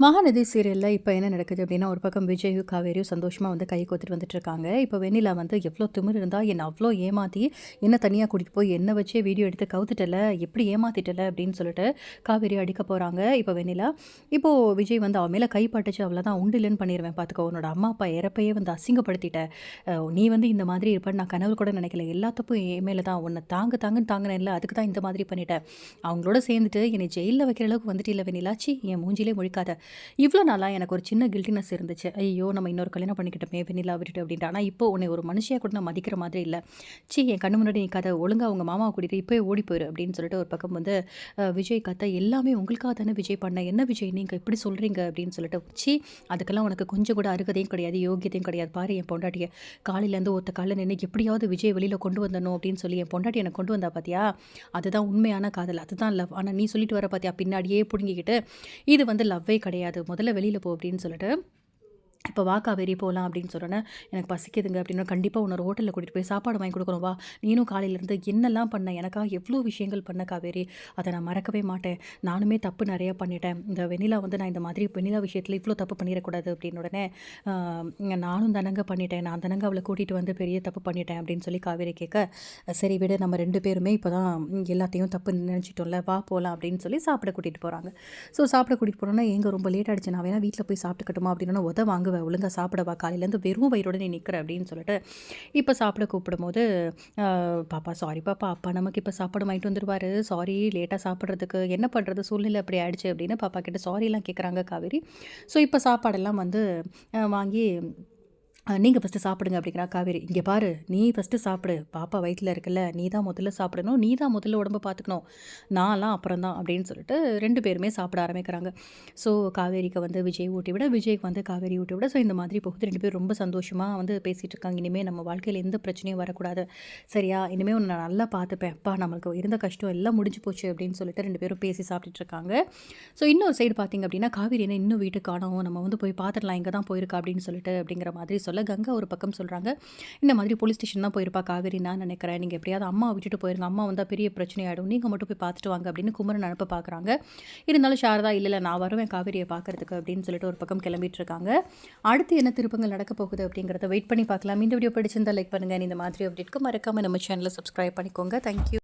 மகாநதி சீரியலில் இப்போ என்ன நடக்குது அப்படின்னா ஒரு பக்கம் விஜயும் காவேரியும் சந்தோஷமாக வந்து கை கோத்துட்டு வந்துட்டு இருக்காங்க இப்போ வெண்ணிலா வந்து எவ்வளோ திமிர் இருந்தால் என்னை அவ்வளோ ஏமாற்றி என்ன தனியாக கூட்டிகிட்டு போய் என்னை வச்சே வீடியோ எடுத்து கவுத்துட்டல எப்படி ஏமாத்திட்டல அப்படின்னு சொல்லிட்டு காவேரி அடிக்க போகிறாங்க இப்போ வெண்ணிலா இப்போது விஜய் வந்து அவன் மேலே கைப்பட்டுச்சு அவ்வளோதான் உண்டு இல்லைன்னு பண்ணிடுவேன் பார்த்துக்கோ உன்னோட அம்மா அப்பா இறப்பையே வந்து அசிங்கப்படுத்திட்ட. நீ வந்து இந்த மாதிரி இருப்பேன்னு நான் கனவு கூட நினைக்கல. எல்லாத்தப்பும் என் மேலே தான் உன்னை தாங்க தாங்கன்னு தாங்கினேன் இல்லை அதுக்கு தான் இந்த மாதிரி பண்ணிட்டேன் அவங்களோட சேர்ந்துட்டு என்னை ஜெயிலில் வைக்கிற அளவுக்கு வந்துட்டு இல்லை வெண்ணிலாச்சி என் மூஞ்சிலே முழிக்காத. இவ்வளோ நாளாக எனக்கு ஒரு சின்ன கில்ட்டினஸ் இருந்துச்சு. ஐயோ நம்ம இன்னொரு கல்யாணம் பண்ணிக்கிட்டோமே வெண்ணிலா விட்டுட்டு அப்படின்ட்டு. ஆனால் இப்போ உன்னை ஒரு மனுஷியாக கூட நான் மதிக்கிற மாதிரி இல்லை. சி என் கண்ணு முன்னாடி நீ கதை ஒழுங்கா உங்கள் மாமாவை கூட்டிகிட்டு இப்போயே ஓடி போயிரு அப்படின்னு சொல்லிட்டு ஒரு பக்கம் வந்து விஜய் கதை எல்லாமே உங்களுக்காக தானே விஜய் பண்ண என்ன விஜய் நீங்கள் இப்படி சொல்கிறீங்க அப்படின்னு சொல்லிட்டு சி அதுக்கெல்லாம் உனக்கு கொஞ்சம் கூட அருகதையும் கிடையாது யோகியதையும் கிடையாது. பாரு என் பொண்டாட்டியை. காலையிலேருந்து ஒருத்த காலில் நின்று எப்படியாவது விஜய் வெளியில் கொண்டு வந்தணும் அப்படின்னு சொல்லி என் பொண்டாட்டி எனக்கு கொண்டு வந்தா பார்த்தியா அதுதான் உண்மையான காதல். அதுதான் லவ் ஆனால் நீ சொல்லிட்டு வர பார்த்தியா பின்னாடியே பிடுங்கிக்கிட்டு இது வந்து லவ்வே கிடையாது. முதல்ல வெளியில் போ அப்படின்னு சொல்லிட்டு இப்போ வா காவேரி போகலாம் அப்படின்னு சொன்னோன்னே எனக்கு பசிக்குதுங்க அப்படின்னா கண்டிப்பாக உன்னோட ஹோட்டலில் கூட்டிகிட்டு போய் சாப்பாடு வாங்கி கொடுக்கணும். வா. நீனும் காலையிலேருந்து என்னெல்லாம் பண்ண? எனக்காக எவ்வளோ விஷயங்கள் பண்ண காவேரி? அதை நான் மறக்கவே மாட்டேன். நானுமே தப்பு நிறையா பண்ணிட்டேன். இந்த வெண்ணிலா வந்து நான் இந்த மாதிரி வெண்ணிலா விஷயத்தில் இவ்வளோ தப்பு பண்ணிடக்கூடாது அப்படின்னு உடனே நானும் தனங்க பண்ணிட்டேன். நான் தனங்க அவளை கூட்டிகிட்டு வந்து பெரிய தப்பு பண்ணிட்டேன் அப்படின்னு சொல்லி காவேரி கேட்க சரி விட நம்ம ரெண்டு பேருமே இப்போ தான் எல்லாத்தையும் தப்பு நினச்சிட்டோம்ல. வா போகலாம் அப்படின்னு சொல்லி சாப்பிட கூட்டிகிட்டு போகிறாங்க ஸோ சாப்பிட கூட்டிகிட்டு போனோன்னா எங்கே ரொம்ப லேட் ஆகிடுச்சு நான் வேணால் வீட்டில் போய் சாப்பிட்டுக்கட்டுமா? அப்படின்னா உத வாங்குவேன் ஒழுங்கா சாப்பிடவா? காலையிலேருந்து வெறும் வயிறோட நீ நிற்கிற அப்படின்னு சொல்லிட்டு இப்போ சாப்பிட கூப்பிடும்போது பாப்பா சாரி பாப்பா அப்பா நமக்கு இப்போ சாப்பாடு வாங்கிட்டு வந்துடுவார் சாரி லேட்டாக சாப்பிட்றதுக்கு என்ன பண்ணுறது சூழ்நிலை அப்படி ஆயிடுச்சு அப்படின்னு பாப்பா கிட்ட சாரிலாம் கேட்குறாங்க காவேரி. ஸோ இப்போ சாப்பாடெல்லாம் வந்து வாங்கி நீங்கள் ஃபஸ்ட்டு சாப்பிடுங்க அப்படிங்கிறா காவேரி. இங்கே பாரு நீ ஃபஸ்ட்டு சாப்பிடு. பாப்பா வயிற்றில் இருக்குல்ல நீ தான் முதல்ல சாப்பிடணும் நீ தான் முதல்ல உடம்ப பார்த்துக்கணும். நான்லாம் அப்புறம் தான் அப்படின்னு சொல்லிட்டு ரெண்டு பேருமே சாப்பிட ஆரம்பிக்கிறாங்க. ஸோ காவேரிக்கு வந்து விஜய் ஊட்டி விட விஜய்க்கு வந்து காவேரி ஊட்டி விட ஸோ இந்த மாதிரி போகுது. ரெண்டு பேரும் ரொம்ப சந்தோஷமாக வந்து பேசிகிட்டு இருக்காங்க. இனிமேல் நம்ம வாழ்க்கையில் எந்த பிரச்சனையும் வரக்கூடாது. சரியா? இனிமேல் உன்னை நான் நல்லா பார்த்துப்பேன். அப்பா நம்மளுக்கு இருந்த கஷ்டம் எல்லாம் முடிஞ்சு போச்சு அப்படின்னு சொல்லிட்டு ரெண்டு பேரும் பேசி சாப்பிட்டுட்டு இருக்காங்க. ஸோ இன்னொரு சைடு பார்த்தீங்க அப்படின்னா காவேரி என்ன இன்னும் வீட்டுக்கு காணும். நம்ம வந்து போய் பார்த்துடலாம். இங்கே தான் போயிருக்கா அப்படின்னு சொல்லிட்டு அப்படிங்கிற மாதிரி சொல்ல கங்கா ஒரு பக்கம் சொல்கிறாங்க இந்த மாதிரி போலீஸ் ஸ்டேஷன் தான் போயிருப்பா காவேரி நான் நினைக்கிறேன். நீங்கள் எப்படியாவது அம்மா விட்டுட்டு போயிருங்க. அம்மா வந்தால் பெரிய பிரச்சனை ஆகிடும் நீங்கள் மட்டும் போய் பார்த்துட்டு வாங்க அப்படின்னு குமரன் அனுப்ப பார்க்குறாங்க இருந்தாலும் சாரதா இல்லை இல்லை நான் வருவேன் காவேரியை பார்க்கறதுக்கு அப்படின்னு சொல்லிட்டு ஒரு பக்கம் கிளம்பிட்டு இருக்காங்க. அடுத்து என்ன திருப்பங்கள் நடக்க போகுது அப்படிங்கிறத வெயிட் பண்ணி பார்க்கலாம். இந்த வீடியோ பிடிச்சிருந்தால் லைக் பண்ணுங்கள் இந்த மாதிரி அப்டேட்க்கு மறக்காமல் நம்ம சேனலை சப்ஸ்கிரைப் பண்ணிக்கோங்க. தேங்க்யூ